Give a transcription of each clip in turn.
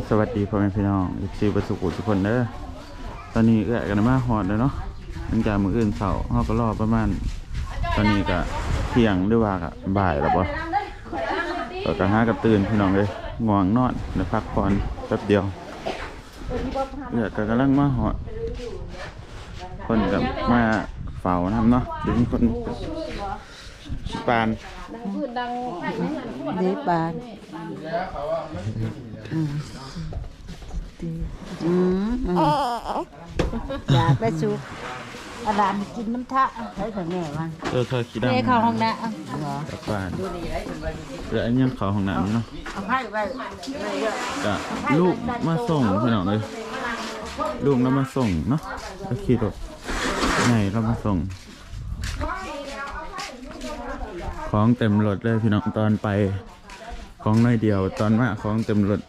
ายดีสวัสดีพ่อแม่พี่น้องอีกซีประสุกุทุกคนเด้อตอนนี้ก็กันมาหอดแล้วเนาะหลังจากมื้ออื่นเสาร์เฮาก็รอประมาณ ตอนนี้ก็เที่ยงหรือว่าก็บ่ายแล้วบ่ก็กะหากับตื่นพี่น้องเลยง่วงนอนแล้วพักผ่อนแป๊บเดียวเดี๋ยวก็กำลังมาหอดคนกับมาเฝ้านํเนาะเดี๋ยวมีคนปานนี่ปาน อืมอืมอยากไปสุกอาดามกินน้ำทะใช้ถึงแม่ว่าเออเธอคิดได้แม่เข้าห้องน้กับปานแล้วอันนี้ยังเขาห้องน้ำอยู่เนาะำเอาให้ไปไปเยอะก็ลูกมาส่งพี่น้องเลยลูกเรามาส่งเนาะก็ขี่รถไหนเรามาส่ง ของเต็มรถเลยพี่น้องตอนไป ของน้อยเดียวตอนมาของเต็มรถ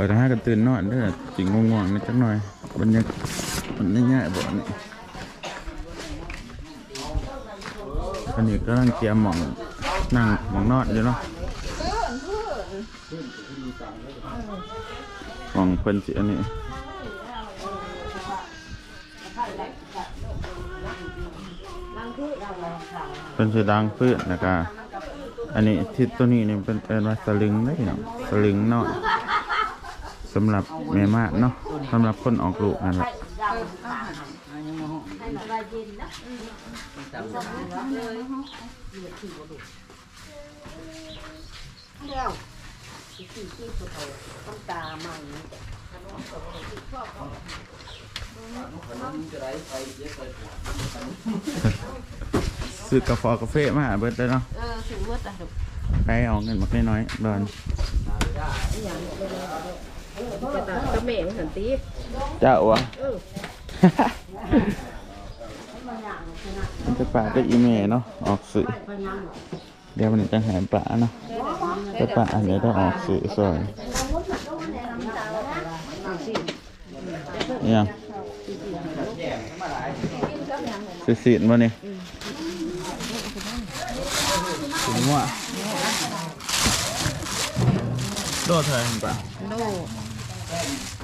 ไปทหากันตื่นนอนเด้อจิงง่วงๆนิดจักหน่อยมันยังมันง่ายๆบ่นี่อันนี้กำลังเตรียมหมองนั่งหมองนอนอยู่เนาะของเพิ่นสิอันนี้เป็นสีดังพื้นแล้วก็อันนี้ที่ตัวนี้นี่เป็นเป็นว่าสลึงได้เนาะสลึงเนาะ สำหรับแม่มากเนาะสำหรับคนออกลูกนั่นแหละซื้อกาแฟกาแฟมาเบิดเลยเนาะเออสูงวัดอะไปเอาเงินมาน้อยๆดอน ก็แม่สันติเจ้าวะจะป่าก็อีเมเนาะออกสื่อเดี๋ยวมันจะหายป่าเนาะจะป่าอันนี้ต้องออกสื่อสวยเนี่ยสื่อสีนมาเนี่ยถึงว่าโดดเท่าไหร่เห็นปะโล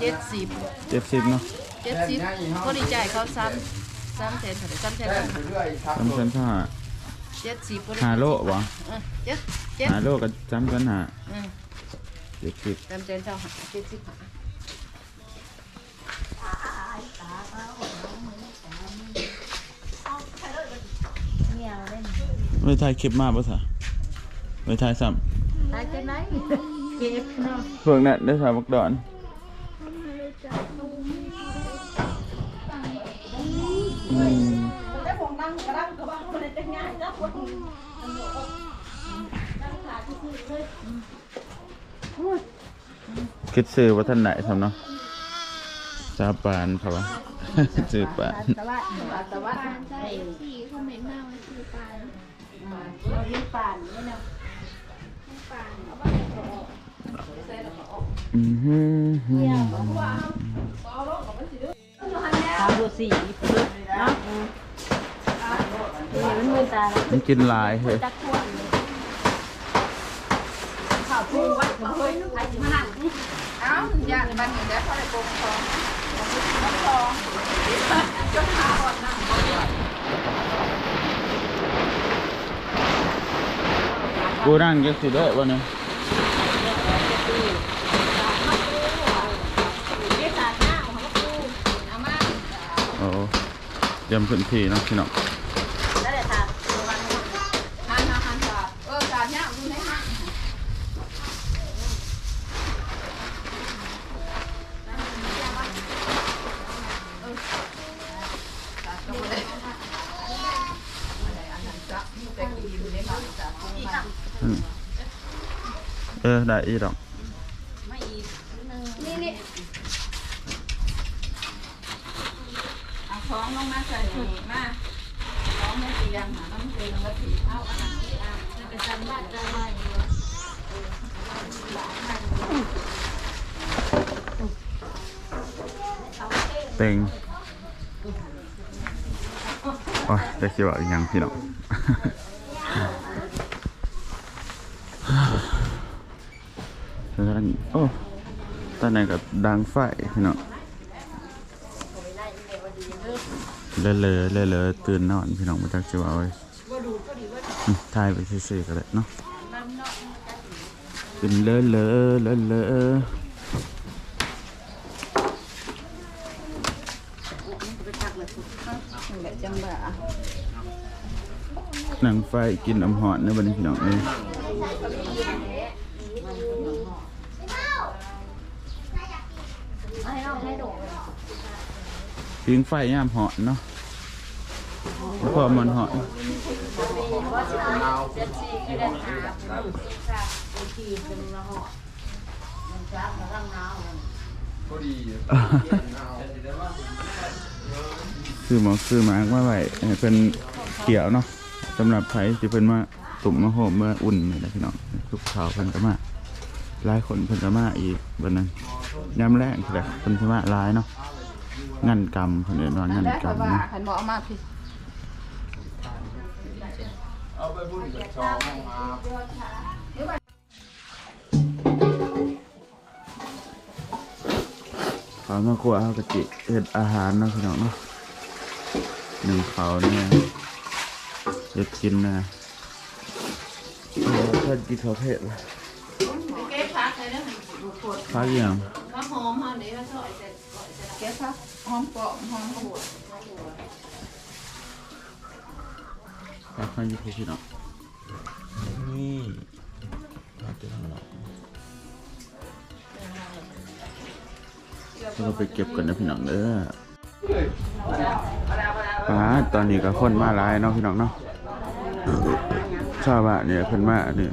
เจ็ดสิบเจ็ดสิบเนาะเจ็ดสิบก็ดีใจเขาซ้ำซ้ำแสนซ้ำแสนจำกันเท่าไหร่เจ็ดสิบหาโลวะเจ็ดเจ็ดหาโลกับจำกันหาเจ็ดสิบซ้ำแสนเท่าเจ็ดสิบไม่ถ่ายคลิปมากป่ะสะไม่ถ่ายซ้ตายจะไหนเก็บเนาะำเพิ่งนั้นได้สาวบักดอน อืมคิดซื้อว่าท่านไหนทำเนาะซาปานเขาวะซื้อปานตะวันตะวันปานใจสี่คอมเมนต์มาว่าคือปานเราเลี้ยงป่านนี่เนาะปานเอือหือหือ ทำดูสีปึ๊บเนาะนี่มันมือตาแล้วมันกินหลายเฮ้ยจักทั่วข้าวพุ่งไว้เฮ้ยใครจะมาหั่นเอ้าย่านบ้านนี้ได้เท่าไหร่โกงทองทองจนหาอ่อนนั่งกูนั่งจะสิได้วะเนี่ยเอามา โอ้ เตรียมพื้นที่เนาะพี่น้องแล้วเดี๋ยวค่ะหันหาหันสาบเออสาบเนี่ยอยู่ในห้างก็ไม่ได้แต่กินอยู่ในห้างสาบอืมเออได้อีดอก นี่นี่ เอาของลงมาใส่นี่มาของไม่ตียังหาน้ำเตียงมาถีเอาอันนั้นเอาไปจำบ้านได้ไหมเต็งโอ้ยจะคิดว่าอีกย่างพี่น้องฉะนั้นโอ้ตอนนั้นก็ดังไฟพี่น้อง เลอะเลอะเลอะเลอะตื่นนอนพี่น้องมาจากจิวาไว้อืมถ่ายไปซื่อๆก็ได้เนาะเป็นเลอะเลอะเลอะเลอะหนังไฟกินน้ำหอนในบัดนพี่น้องเลย ให้เราให้โดด พิงไฟยามหอนเนาะแล้วพอมันหอนคือหมอคือหมากมาไห้เป็นเกี่ยวเนาะสำหรับใครที่เพิ่นมาตุ่มมาโหมเมื่ออุ่นนี่แหละพี่น้องทุกข่าวพิ่นก็มาหลายคนพิ่นก็มาอีกวันนั้นยามแรกแหละพิ่นสิมาหลายเนาะ งานกรรมเพิ่นเรียกว่างานแล้วกรรมว่าเนาะคันบ่เอามาพี่เขามาครัวเขากะจิเฮ็ดอาหารเนาะพี่น้องเนาะหนึ่งเขาเนี่ยเฮ็ดกินนะโอ้เพิ่นกินข้าวเผ็ดละเก็บผักเลยเด้อดูโคตรพักอย่างก็หอมฮะเดี๋ยวซอย เสร็จเก็บผักหอมปอมหอมหัวพักให้อยูทูบพี่น้องนี่พักจะทำอะไรเราไปเก็บกันนะพี่น้องเด้อป้าตอนนี้ก็คนมาหลายเนาะพี่น้องเนาะชาวบ้านเนี่ยเพิ่นมาเนี่ย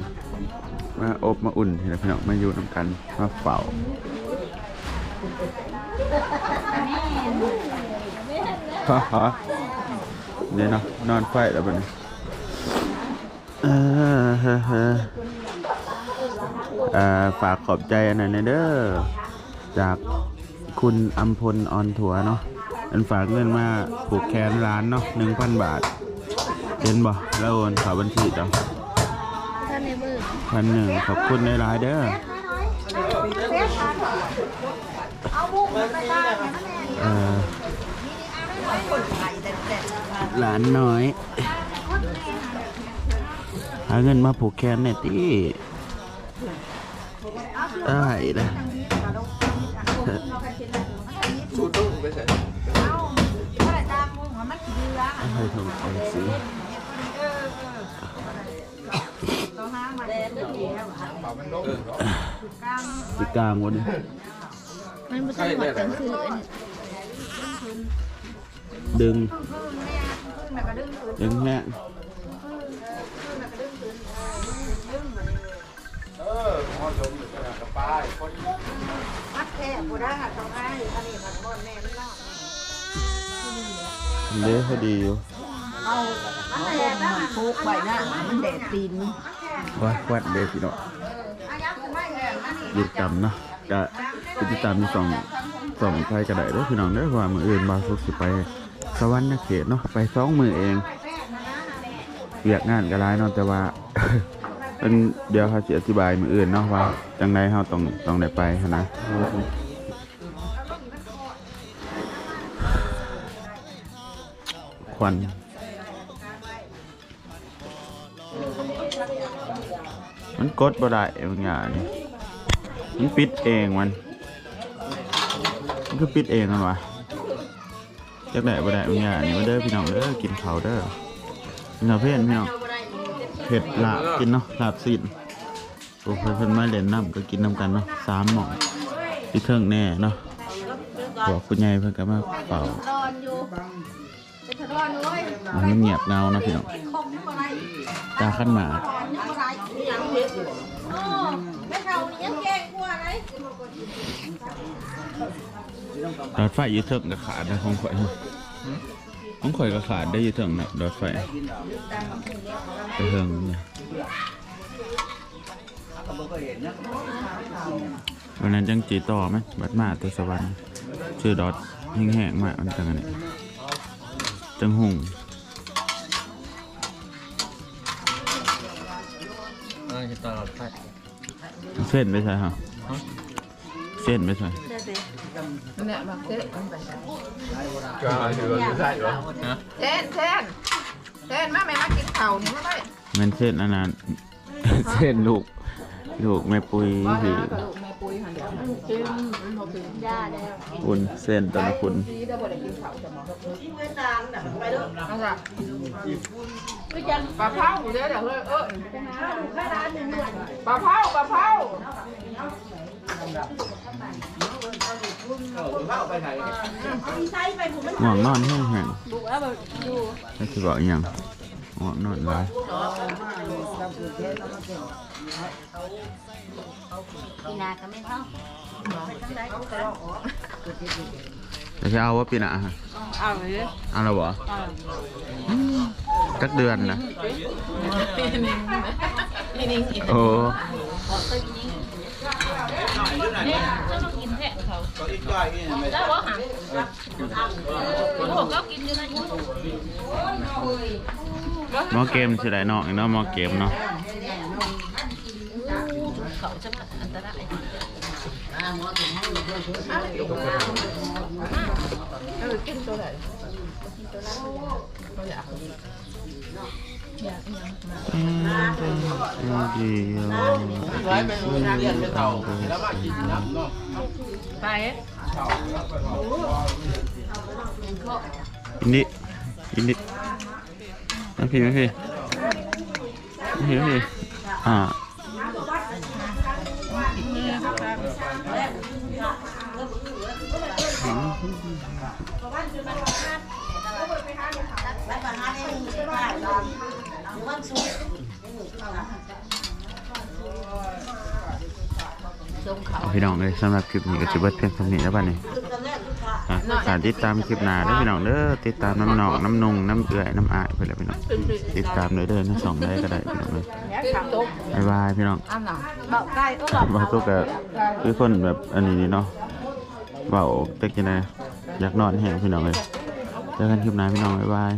มาอบมาอุ่นที่นะพี่น้องมาอยู่นำกันมาเฝ้า ฮ่าฮ่าเนี่ยเนาะนอนไฟแล้วบัดนี้เออเฮ้อเฮ้อเอ่อฝากขอบใจอันนั้นะเด้อจากคุณอัมพลออนทัวเนาะอันฝากเงินมาผูกแขนร้านเนาะหนึ่งพันบาทเห็นบ่แล้วโอนเข่าบัญชีจ้ะท่อพันหนึ่งขอบคุณในรายเด้อเออ หลานน้อย หาเงินมาผูกแขนเนี่ยตีได้นะให้ทำเอาสิสิกลางวันนี้มันไม่ใช่หวัดกลางคืน ดึง ดึงแห้งมัดแท้บ่ได้ค่ะต้องให้อันนี้มันบ่แม่มันเนาะเละพอดีอยู่เอามันแท้มันพุกไว้นะมันแดดตีนวัดวัดเด็กพี่น้องหยุดจำเนาะก็ ติดตามมีสองสองไทยกระไดเด้อพี่น้องเด้อว่ามืออื่นบาสุกสิไปสวรรค์นเขตเนาะไปสองมือเองเรียกงานก็ร้ายเนาะแต่ว่าเป็นเดี๋ยวเขาจะอธิบายมืออื่นเนาะว่าจังไดเขาต้องต้องได้ไปนนะควันมันกดบ่ได้บางอย่างนี่มันปิดเองมัน มันก็ปิดเองมันวะจักได้บ่ได้บางอย่างนี่มาเด้อพี่น้องเด้อกินข้าวเด้อกินข้าวเผ็ดพี่น้องเผ็ดลาบกินเนาะลาบสิ้นโอ้เพิ่นเพิ่นมาเล่นน้ำก็กินน้ำกันเนาะสามหม่องที่เทิงแน่เนาะบอกคุณยายเพิ่นก็มาเป่าร้อนอยู่เป็นร้เลยมันเงียบเงานะพี่น้องตาขั้นหมา ไม่เท่านี้ยังแก่กว่าเลยดอดไฟอยืดเถิงกับขาดนะของข่อยของข่อยกับขาดได้อยืดเถิงนะดอดไฟไปเถิงเนี่ยวันนั้นจังจีต่อไหมบัดมาแตัวสวรรค์ชื่อดอดแห้งๆมากมันจังอันนี้จังหุ่งอ่าจะตลอดไป เส้นไปใช่ฮะเส้นไปใส่นั่นแหละมาเส้นมันไปก็ถือว่าใช่หรอฮะเส้นเส้นเส้นมาไม่มากินเข่านี่มาได้แมันเส้นอันนั้นเส้นลูก ลูกแม่ปุยบ่ที่ อุ่นย่าแล้วคุณเส้นตอนคุณดีได้บ่ได้กินข่าจะมองเอาจ้ะปลาเผาเดี๋ยวเดี๋ยวเฮ้ยเออปลาเผาปลาเผาง่วงนอนแห้งแห้งแล้วคือบอกอหย่างง่วงนอนหลายปีนาก็ ไม่เข้าแต่จะเอาว่าปีหน้าฮะเอาเลยเอาแล้วบ่จักเดือนนะนี่นิ่งอีกโอ้หมอเกมสิได้เนาะอีกเนาะ หมอเกมเนาะเออกินตัวไหนอืมเป็นเดียวไว้เป็นงานเรียนเป็นเต่าแล้วมากินน้ำเนาะไปอินดิอินดิ มาพี่มาพี่มาพี่มาพี่อ่าพี่น้องเลยสำหรับคลิปนี้ก็จะเบิดเพียงเท่านี้แล้วบ้านนี้ะฝากติดตามคลิปหน้าด้วยพี่น้องเด้อติดตามน้ำหนองน้ำนงน้ำเอื่อยน้ำอายไปเลยพี่น้องติดตามเลยเด้อทั้งสองได้ก็ได้พี่น้องเลยกินตุ๊กบ๊ายบายพี่น้องอันน่ะบอกไก่ก็หลอกบางตัวก็คือคนแบบอันนี้นี่เนาะเบาแต่กินอะไรอยากนอนแห้งพี่น้องเลยเจอกันคลิปหน้าพี่น้องบ๊ายบาย